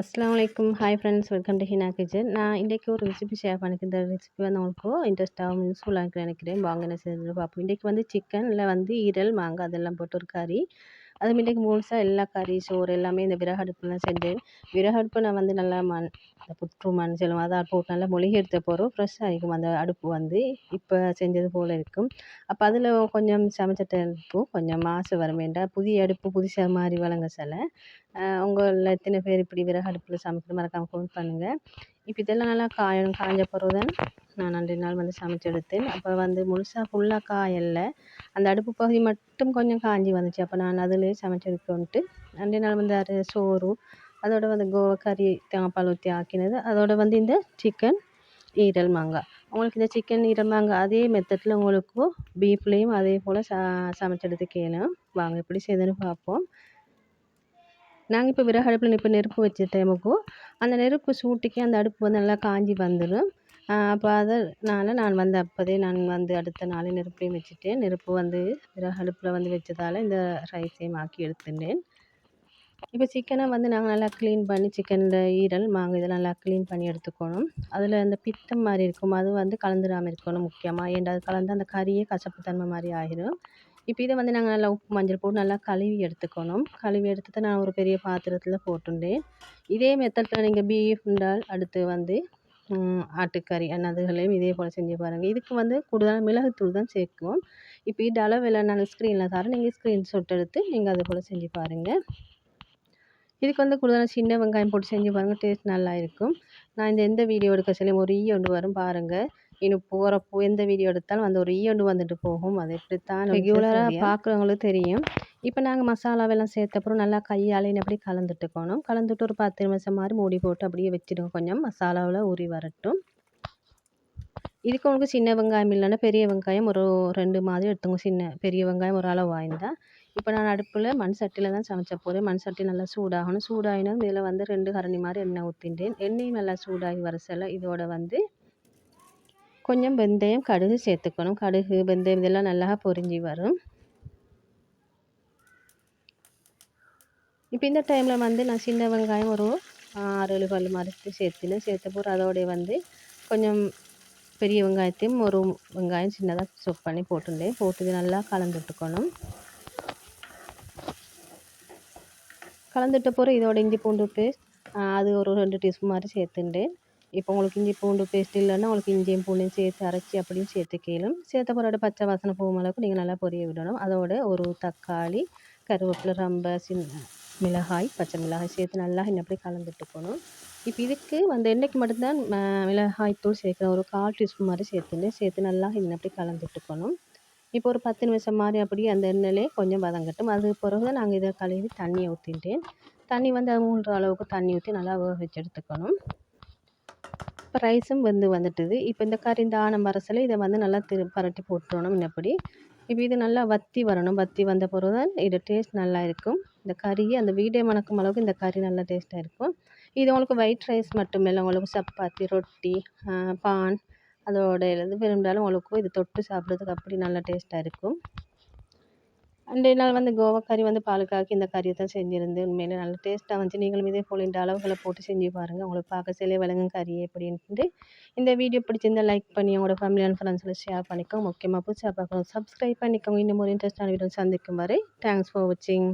அஸ்லாம் வலைக்கும் hi friends welcome to Hina kitchen நான் இன்றைக்கி ஒரு ரெசிபி ஷேர் பண்ணிக்க இந்த ரெசிபி வந்து உங்களுக்கு இன்ட்ரெஸ்ட்டாகவும் யூஸ்ஃபுல்லாக இருக்குன்னு நினைக்கிறேன். வாங்க என்ன செய்யுது பார்ப்போம். இன்றைக்கி வந்து சிக்கனில் வந்து ஈரல் மாங்காய் அதெல்லாம் போட்டு ஒரு கறி அது இன்றைக்கி முழுசாக எல்லா கறி சோறு எல்லாமே இந்த விறகு அடுப்பில் தான் செஞ்சேன் விறகு அடுப்பு நான் வந்து நல்லா மண் இந்த புற்று மண் சொல்லுவோம். அதை போட்டு நல்லா மொழுகி எடுத்த போகிறோம் ஃப்ரெஷ்ஷாக இருக்கும். அந்த அடுப்பு வந்து இப்போ செஞ்சது போல் இருக்கும். அப்போ அதில் கொஞ்சம் சமைச்ச அடுப்பு கொஞ்சம் மாசு வர வேண்டாம். புதிய அடுப்பு புதுசாக மாதிரி வழங்க சில உங்களில் எத்தனை பேர் இப்படி விறகு அடுப்பில் சமைக்கிற மறக்காமல் கமெண்ட் பண்ணுங்கள் இப்போ இதெல்லாம் நல்லா காயணும் காய்ஞ்ச பிறவு தான் நான் ரெண்டு நாள் வந்து சமைச்சு எடுத்தேன். அப்போ வந்து முழுசாக ஃபுல்லாக காயலை அந்த அடுப்பு பகுதி மட்டும் கொஞ்சம் காஞ்சி வந்துச்சு. அப்போ நான் அதிலே சமைச்சு எடுக்கணுன்ட்டு ரெண்டு நாள் வந்து அது சோறு அதோடு வந்து கோவக்கறி கறி தேங்காய்பால் ஊற்றி ஆக்கினது. அதோட வந்து இந்த சிக்கன் ஈரல் மாங்காய் உங்களுக்கு இந்த சிக்கன் ஈரல் மாங்காய் அதே மெத்தடில் உங்களுக்கு பீஃப்லேயும் அதே போல் ச சமைச்செடுத்து வாங்க எப்படி செய்யுதுன்னு பார்ப்போம். நாங்கள் இப்போ விறகு அடுப்பில் இப்போ நெருப்பு வச்ச டைமுக்கும் அந்த நெருப்பு சூட்டுக்கே அந்த அடுப்பு வந்து நல்லா காஞ்சி வந்துடும் அப்போ அதனால் நான் வந்து அப்போதே நான் வந்து அடுத்த நாளே நெருப்பையும் வச்சுட்டேன் நெருப்பு வந்து விறகு அடுப்பில் வந்து வச்சதால் இந்த ரைஸையும் ஆக்கி எடுத்துட்டேன். இப்போ சிக்கனை வந்து நாங்கள் நல்லா க்ளீன் பண்ணி சிக்கனில் ஈரல் மாங்காய் இதெல்லாம் நல்லா க்ளீன் பண்ணி எடுத்துக்கணும். அதில் அந்த பித்தம் மாதிரி இருக்கும் அது வந்து கலந்துடாமல் இருக்கணும் முக்கியமாக ஏன்டா அது கலந்து அந்த கறியே கசப்பு தன்மை மாதிரி ஆகிடும் இப்போ இதை வந்து நாங்கள் நல்லா உப்பு மஞ்சள் போட்டு நல்லா கழுவி எடுத்துக்கணும். கழுவி எடுத்துட்டு நான் ஒரு பெரிய பாத்திரத்தில் போட்டுட்டேன் இதே மெத்தடில் நீங்கள் பீஃப் இருந்தால் அடுத்து வந்து ஆட்டுக்கறி அதுகளையும் இதே போல் செஞ்சு பாருங்கள் இதுக்கு வந்து கூடுதலாக மிளகுத்தூள் தான் சேர்க்குவோம் இப்போ இது அளவு இல்லைனாலும் ஸ்க்ரீனில் தரேன். நீங்கள் ஸ்க்ரீன்ஷாட் எடுத்து நீங்கள் அது போல் செஞ்சு பாருங்கள் இதுக்கு வந்து கூடுதலாக சின்ன வெங்காயம் போட்டு செஞ்சு பாருங்கள் டேஸ்ட் நல்லா இருக்கும். நான் இந்த எந்த வீடியோ எடுக்க சொல்லி ஒரு ஈ ஒன்று வரும் பாருங்கள் இன்னும் போகிறப்போ எந்த வீடியோ எடுத்தாலும் அந்த ஒரு ஈயொண்டு வந்துட்டு போகும். அது எப்படித்தான் ரெகுலராக பார்க்குறவங்களுக்கு தெரியும். இப்போ நாங்கள் மசாலாவெல்லாம் சேர்த்தப்புறம் நல்லா கையால் அப்படி கலந்துட்டுக்கணும் கலந்துட்டு ஒரு பத்து நிமிஷம் மாதிரி மூடி போட்டு அப்படியே வச்சுடுங்க கொஞ்சம். மசாலாவில் ஊறி வரட்டும். இதுக்கு உங்களுக்கு சின்ன வெங்காயம் இல்லைன்னா பெரிய வெங்காயம் ஒரு ரெண்டு மாதிரி எடுத்துங்க. சின்ன பெரிய வெங்காயம் ஒரு அளவு வாய்ந்தா. இப்போ நான் அடுப்பில் மண் சட்டியில் தான் சமைச்ச போகிறேன் மண் சட்டி நல்லா சூடாகணும். சூடாகினா இதில் வந்து ரெண்டு கரண்டி மாதிரி எண்ணெய் ஊற்றிட்டேன் எண்ணெயும் நல்லா சூடாகி வர இதோட வந்து கொஞ்சம் வெந்தயம் கடுகு சேர்த்துக்கணும். கடுகு வெந்தயம் இதெல்லாம் நல்லா பொரிஞ்சு வரும். இப்போ இந்த டைமில் வந்து நான் சின்ன வெங்காயம் ஒரு ஆறு ஏழு பல் மறுத்து சேர்த்துனேன். சேர்த்த போகிற அதோடைய வந்து கொஞ்சம் பெரிய வெங்காயத்தையும் ஒரு வெங்காயம் சின்னதாக சொப் பண்ணி போட்டுருந்தேன். போட்டு நல்லா கலந்துட்டுக்கணும் கலந்துட்ட போகிற இதோட இஞ்சி பூண்டு பேஸ்ட் அது ஒரு ரெண்டு டீஸ்பூன் மாதிரி சேர்த்துட்டேன். இப்போ உங்களுக்கு இஞ்சி பூண்டு பேஸ்ட் இல்லைன்னா உங்களுக்கு இஞ்சியும் பூண்டையும் சேர்த்து அரைச்சி அப்படியும் சேர்த்துக்கலாம் சேர்த்த பிறகு பச்சை வாசனை போகும் அளவுக்கு நீங்கள் நல்லா பொரிய விடணும். அதோட ஒரு தக்காளி கருவேப்பிலை ரொம்ப சின்ன மிளகாய் பச்சை மிளகாய் சேர்த்து நல்லா அப்படி கலந்துட்டு போகணும். இப்போ இதுக்கு வந்து எண்ணெய்க்கு மட்டும்தான் மிளகாய் தூள் சேர்க்குறேன் ஒரு கால் டீஸ்பூன் மாதிரி சேர்த்துட்டு சேர்த்து நல்லா அப்படி கலந்துட்டுக்கணும் இப்போ ஒரு பத்து நிமிஷம் மாதிரி அப்படியே அந்த எண்ணெயிலே கொஞ்சம் வதங்கட்டும் அது பிறகு நாங்கள் இதை கழுவி தண்ணியை ஊற்றிட்டேன் தண்ணி வந்து அது மூன்று அளவுக்கு தண்ணி ஊற்றி நல்லா வேக வச்சு எடுத்துக்கணும். இப்போ ரைஸும் வந்து வந்துட்டுது. இப்போ இந்த கறி இந்த ஆன மரசில் இதை வந்து நல்லா திரு பரட்டி போட்டுறணும் இன்னப்படி இப்போ இது நல்லா வத்தி வரணும். வத்தி வந்த பிறகு தான் இது டேஸ்ட் நல்லா இருக்கும். இந்த கறியை அந்த வீடே மணக்கும் அளவுக்கு இந்த கறி நல்லா டேஸ்ட்டாக இருக்கும். இது உங்களுக்கு ஒயிட் ரைஸ் மட்டும் இல்லை உங்களுக்கு சப்பாத்தி ரொட்டி பான் அதோட எது விரும்பினாலும் உங்களுக்கு இது தொட்டு சாப்பிட்றதுக்கு அப்படி நல்லா டேஸ்ட்டாக இருக்கும். அன்றைய நாள் வந்து கோவா கறி வந்து பாலுக்காக்கி இந்த கறியை தான் செஞ்சுருந்து உண்மையிலே நல்ல டேஸ்ட்டாக வந்துச்சு. நீங்களும் இதே போல் இந்த அளவுகளை போட்டு செஞ்சு பாருங்கள் உங்களுக்கு பார்க்க சிலைய விளங்கும் கறி எப்படின்ட்டு இந்த வீடியோ பிடிச்சிருந்தால் லைக் பண்ணி உங்களோட ஃபேமிலி அண்ட் ஃப்ரெண்ட்ஸில் ஷேர் பண்ணிக்கோங்க. முக்கியமாக புதுசாக பார்க்கணும் சப்ஸ்கிரைப் பண்ணிக்கோங்க. இன்னும் ஒரு இன்ட்ரெஸ்டான வீடியோ சந்திக்கும் வரை தேங்க்ஸ் ஃபார் வாட்சிங்